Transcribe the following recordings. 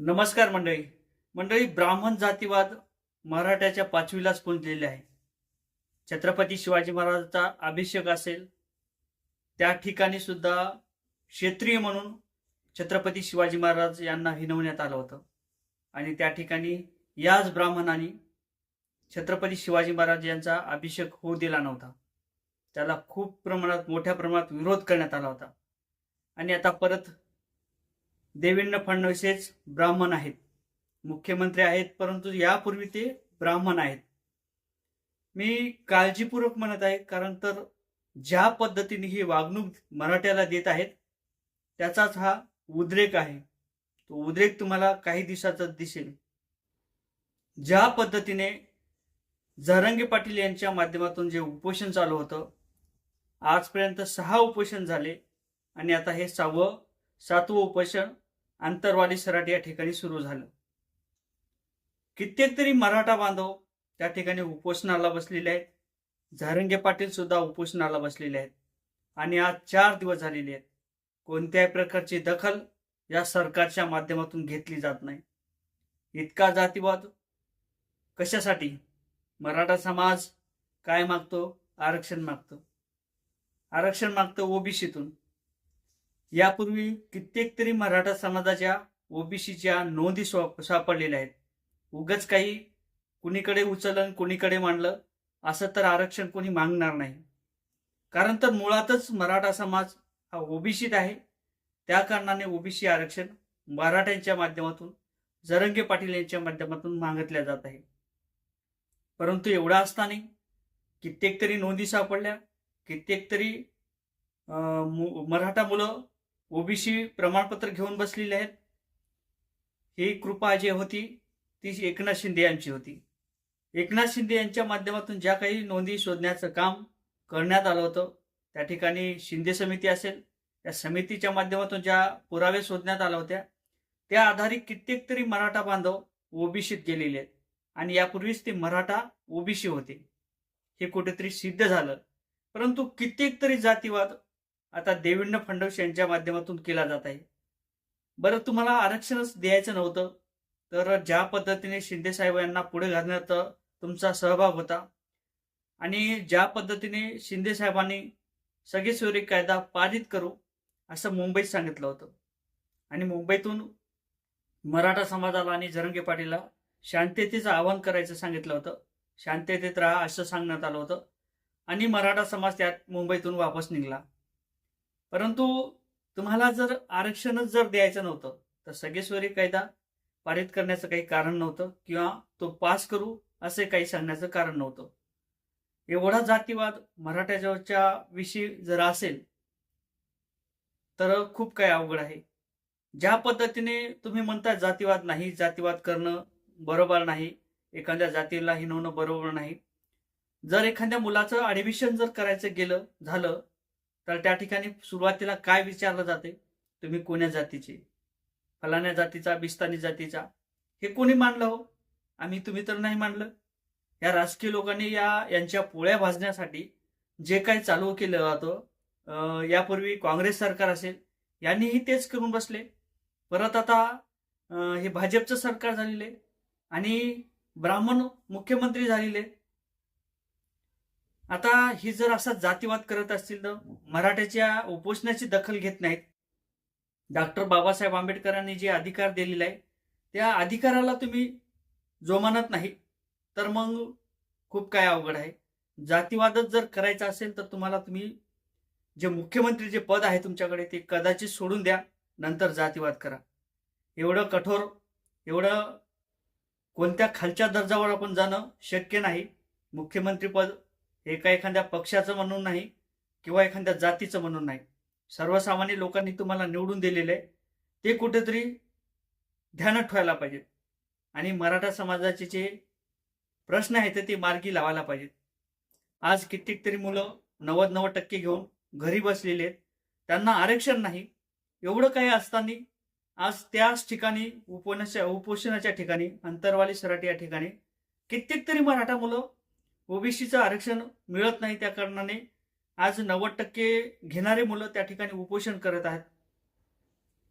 नमस्कार मंडळी. मंडळी ब्राह्मण जातीवाद मराठ्याच्या पाचवीलाच पोहोचलेले आहे. छत्रपती शिवाजी महाराजांचा अभिषेक असेल त्या ठिकाणी सुद्धा क्षेत्रीय म्हणून छत्रपती शिवाजी महाराज यांना हिनवण्यात आलं होतं. आणि त्या ठिकाणी याच ब्राह्मणांनी छत्रपती शिवाजी महाराज यांचा अभिषेक होऊ दिला नव्हता. त्याला खूप प्रमाणात मोठ्या प्रमाणात विरोध करण्यात आला होता. आणि आता परत देवेंद्र फडणवीस हेच ब्राह्मण आहेत. मुख्यमंत्री आहेत परंतु यापूर्वी ते ब्राह्मण आहेत. मी काळजीपूर्वक म्हणत आहे कारण तर ज्या पद्धतीने ही वागणूक मराठ्याला देत आहेत त्याचाच हा उद्रेक आहे. तो उद्रेक तुम्हाला काही दिवसाचा दिसेल. ज्या पद्धतीने झरंगे पाटील यांच्या माध्यमातून जे उपोषण चालू होतं आजपर्यंत सहा उपोषण झाले आणि आता हे सहावं सातवं उपोषण आंतरवाली सराट या ठिकाणी सुरू झालं. कित्येक तरी मराठा बांधव त्या ठिकाणी उपोषणाला बसलेले आहेत. झारंगे पाटील सुद्धा उपोषणाला बसलेले आहेत. आणि आज चार दिवस झालेले आहेत. कोणत्याही प्रकारची दखल या सरकारच्या माध्यमातून घेतली जात नाही. इतका जातीवाद कशासाठी? मराठा समाज काय मागतो? आरक्षण मागतो. आरक्षण मागतो ओबीसीतून. यापूर्वी कित्येक तरी मराठा समाजाच्या ओबीसीच्या नोंदी सापडलेल्या आहेत. उगच काही कुणीकडे उचलन कुणीकडे मांडलं असं तर आरक्षण कोणी मागणार नाही. कारण तर मुळातच मराठा समाज हा ओबीसीत आहे. त्या कारणाने ओबीसी आरक्षण मराठ्यांच्या माध्यमातून जरंगे पाटील यांच्या माध्यमातून मागितल्या जात आहे. परंतु एवढा असताना कित्येक तरी नोंदी सापडल्या कित्येक तरी मु- मराठा मुलं ओबीसी प्रमाणपत्र घेऊन बसलेले आहेत. ही कृपा जी होती ती एकनाथ शिंदे यांची होती. एकनाथ शिंदे यांच्या माध्यमातून ज्या काही नोंदी शोधण्याचं काम करण्यात आलं होतं त्या ठिकाणी शिंदे समिती असेल त्या समितीच्या माध्यमातून ज्या पुरावे शोधण्यात आल्या होत्या त्या आधारित कित्येक तरी मराठा बांधव ओबीसीत गेलेले आहेत. आणि यापूर्वीच ते मराठा ओबीसी होते. हे कुठेतरी सिद्ध झालं. परंतु कित्येक तरी जातीवाद आता देवेंद्र फडणवीस यांच्या माध्यमातून केला जात आहे. बरं तुम्हाला आरक्षणच द्यायचं नव्हतं तर ज्या पद्धतीने शिंदे साहेब यांना पुढे घालण्यात तुमचा सहभाग होता आणि ज्या पद्धतीने शिंदे साहेबांनी सगळे कायदा पारित करू असं मुंबईत सांगितलं होतं. आणि मुंबईतून मराठा समाजाला आणि जरंगे पाटीलला शांततेचं आवाहन करायचं सांगितलं होतं. शांततेत राहा असं सांगण्यात आलं होतं. आणि मराठा समाज त्यात मुंबईतून वापस निघाला. परंतु तुम्हाला जर आरक्षणच जर द्यायचं नव्हतं तर सगळेश्वरी कायदा पारित करण्याचं काही कारण नव्हतं किंवा तो पास करू असे काही सांगण्याचं कारण नव्हतं. एवढा जातीवाद मराठ्याच्या विषयी जर असेल तर खूप काही अवघड आहे. ज्या पद्धतीने तुम्ही म्हणता जातीवाद नाही जातीवाद करणं बरोबर नाही एखाद्या जातीला हिनवणं बरोबर नाही. जर एखाद्या मुलाचं ॲडमिशन जर करायचं गेलं झालं तर त्या ठिकाणी सुरुवातीला काय विचारलं जाते? तुम्ही कोण्या जातीचे? फलाण्या जातीचा बिस्तानी जातीचा? हे कोणी मानलं हो? आम्ही तुम्ही तर नाही मानलं. या राजकीय लोकांनी या यांच्या पोळ्या भाजण्यासाठी जे काही चालू केलं जातं यापूर्वी काँग्रेस सरकार असेल यांनीही तेच करून बसले. परत आता हे भाजपचं सरकार झालेले आणि ब्राह्मण मुख्यमंत्री झालेले आता ही जर असा जातीवाद करत असतील तर मराठ्याच्या उपोषणाची दखल घेत नाहीत. डॉक्टर बाबासाहेब आंबेडकरांनी जे अधिकार दिलेला आहे त्या अधिकाराला तुम्ही जोमानत नाही. तर मग खूप काय अवघड आहे. जातीवादच जर करायचा असेल तर तुम्हाला तुम्ही जे मुख्यमंत्री जे पद आहे तुमच्याकडे ते कदाचित सोडून द्या नंतर जातीवाद करा. एवढं कठोर एवढं कोणत्या खालच्या दर्जावर आपण जाणं शक्य नाही. मुख्यमंत्री एका एखाद्या पक्षाचं म्हणून नाही किंवा एखाद्या जातीचं म्हणून नाही. सर्वसामान्य लोकांनी तुम्हाला निवडून दिलेलं आहे. ते कुठेतरी ध्यानात ठेवायला पाहिजेत. आणि मराठा समाजाचे जे प्रश्न आहेत ते मार्गी लावायला पाहिजेत. आज कित्येक तरी मुलं नव्वद नव्वद टक्के घेऊन घरी बसलेले आहेत. त्यांना आरक्षण नाही. एवढं काही असताना आज त्याच ठिकाणी उपोषणाच्या उपोषणाच्या ठिकाणी अंतरवाली सराटी या ठिकाणी कित्येक तरी मराठा मुलं ओबीसीचं आरक्षण मिळत नाही त्या कारणाने आज नव्वद टक्के घेणारे मुलं त्या ठिकाणी उपोषण करत आहेत.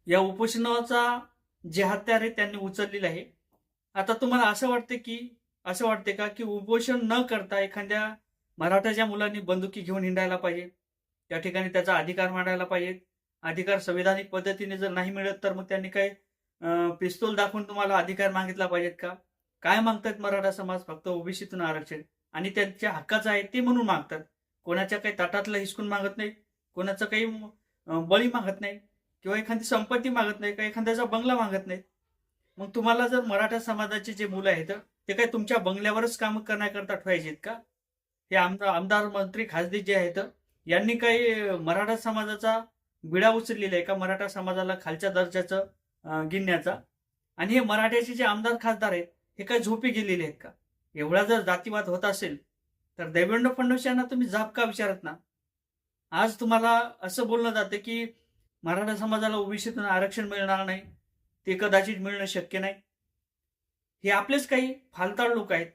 या उपोषणाचा जे हत्यार आहे त्यांनी उचललेला आहे. आता तुम्हाला असं वाटते की असं वाटते का की उपोषण न करता एखाद्या मराठाच्या मुलांनी बंदुकी घेऊन हिंडायला पाहिजे त्या ठिकाणी त्याचा अधिकार मांडायला पाहिजे अधिकार संविधानिक पद्धतीने जर नाही मिळत तर मग त्यांनी काही पिस्तूल दाखवून तुम्हाला अधिकार मागितला पाहिजेत का? काय मागतात मराठा समाज फक्त ओबीसीतून आरक्षण? आणि त्यांच्या हक्काचं आहे ते म्हणून मागतात. कोणाच्या काही ताटातलं हिसकून मागत नाही कोणाचं काही बळी मागत नाही किंवा एखादी संपत्ती मागत नाही किंवा एखाद्याचा बंगला मागत नाही. मग तुम्हाला जर मराठा समाजाचे जे मुलं आहेत ते काय तुमच्या बंगल्यावरच काम करण्याकरता ठेवायचे आहेत का? हे आमदार आमदार मंत्री खासदार जे आहेत यांनी काही मराठा समाजाचा बिडा उचललेला आहे का? मराठा समाजाला खालच्या दर्जाचं गिनण्याचा आणि हे मराठ्याचे जे आमदार खासदार आहेत हे काय झोपी गेलेले आहेत का? एवढा जर जातीवाद होत असेल तर देवेंद्र फडणवीस यांना तुम्ही जाब का विचारत ना? आज तुम्हाला असं बोललं जातं की मराठा समाजाला ओबीसीतून आरक्षण मिळणार नाही ते कदाचित मिळणं शक्य नाही. हे आपलेच काही फालताळ लोक आहेत.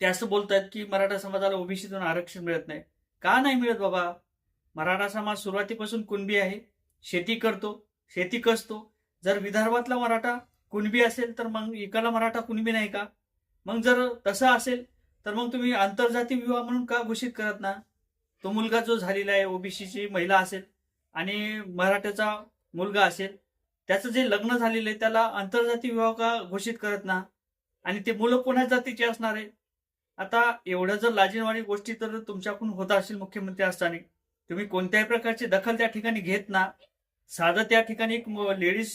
ते असं बोलतात की मराठा समाजाला ओबीसीतून आरक्षण मिळत नाही. का नाही मिळत बाबा? मराठा समाज सुरुवातीपासून कुणबी आहे शेती करतो शेती कसतो. जर विदर्भातला मराठा कुणबी असेल तर मग इकडला मराठा कुणबी नाही का? मग जर तसं असेल तर मग तुम्ही आंतरजाती विवाह म्हणून का घोषित करत ना? तो मुलगा जो झालेला आहे ओबीसीची महिला असेल आणि मराठ्याचा मुलगा असेल त्याचं जे लग्न झालेलं आहे त्याला आंतरजाती विवाह का घोषित करत ना? आणि ते मुलं कोणा जातीचे असणार आहे? आता एवढ्या जर लाजिनवाणी गोष्टी तर तुमच्याकडून होत असेल मुख्यमंत्री असताना. तुम्ही कोणत्याही प्रकारची दखल त्या ठिकाणी घेत ना. साधं त्या ठिकाणी एक लेडीज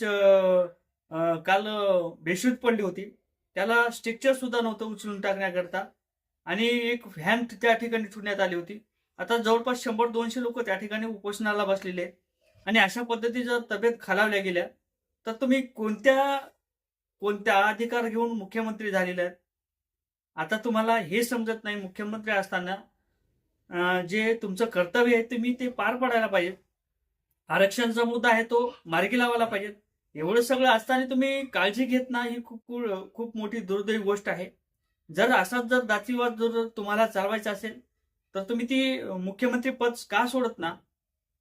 काल अं, बेशुद्ध पडली होती. त्याला स्ट्रक्चर सुद्धा नव्हतं उचलून टाकण्याकरता. आणि एक व्हॅन त्या ठिकाणी ठेवण्यात आली होती. आता जवळपास शंभर दोनशे लोक त्या ठिकाणी उपोषणाला बसलेले आहेत. आणि अशा पद्धती जर तब्येत खालावल्या गेल्या तर तुम्ही कोणत्या कोणत्या अधिकार घेऊन मुख्यमंत्री झालेले आहेत? आता तुम्हाला हे समजत नाही मुख्यमंत्री असताना जे तुमचं कर्तव्य आहे तुम्ही ते पार पाडायला पाहिजे. आरक्षणचा मुद्दा आहे तो मार्गी लावायला पाहिजे. एवढं सगळं असताना तुम्ही काळजी घेत ना ही खूप खूप मोठी दुर्दैवी गोष्ट आहे. जर असाच जर जातीवाद जर तुम्हाला चालवायचा असेल तर तुम्ही ती मुख्यमंत्री पद का सोडत ना?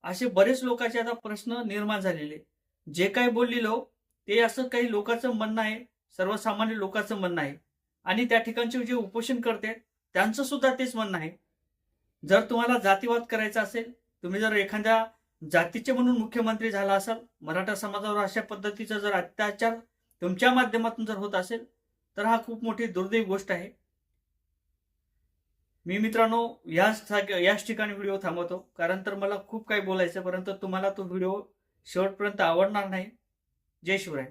असे बरेच लोकांचे आता प्रश्न निर्माण झालेले. जे काही बोललेलो ते असं काही लोकांचं म्हणणं आहे सर्वसामान्य लोकांचं म्हणणं आहे. आणि त्या ठिकाणचे जे उपोषण करते त्यांचं सुद्धा तेच म्हणणं आहे. जर तुम्हाला जातीवाद करायचा असेल तुम्ही जर एखाद्या जातीचे म्हणून मुख्यमंत्री झाला असाल मराठा समाजावर अशा पद्धतीचा जर अत्याचार तुमच्या माध्यमातून जर होत असेल तर हा खूप मोठी दुर्दैवी गोष्ट आहे. मी मित्रांनो याच याच ठिकाणी व्हिडिओ थांबवतो कारण तर मला खूप काही बोलायचं परंतु तुम्हाला तो व्हिडिओ शेवटपर्यंत आवडणार नाही. जय शिवराय.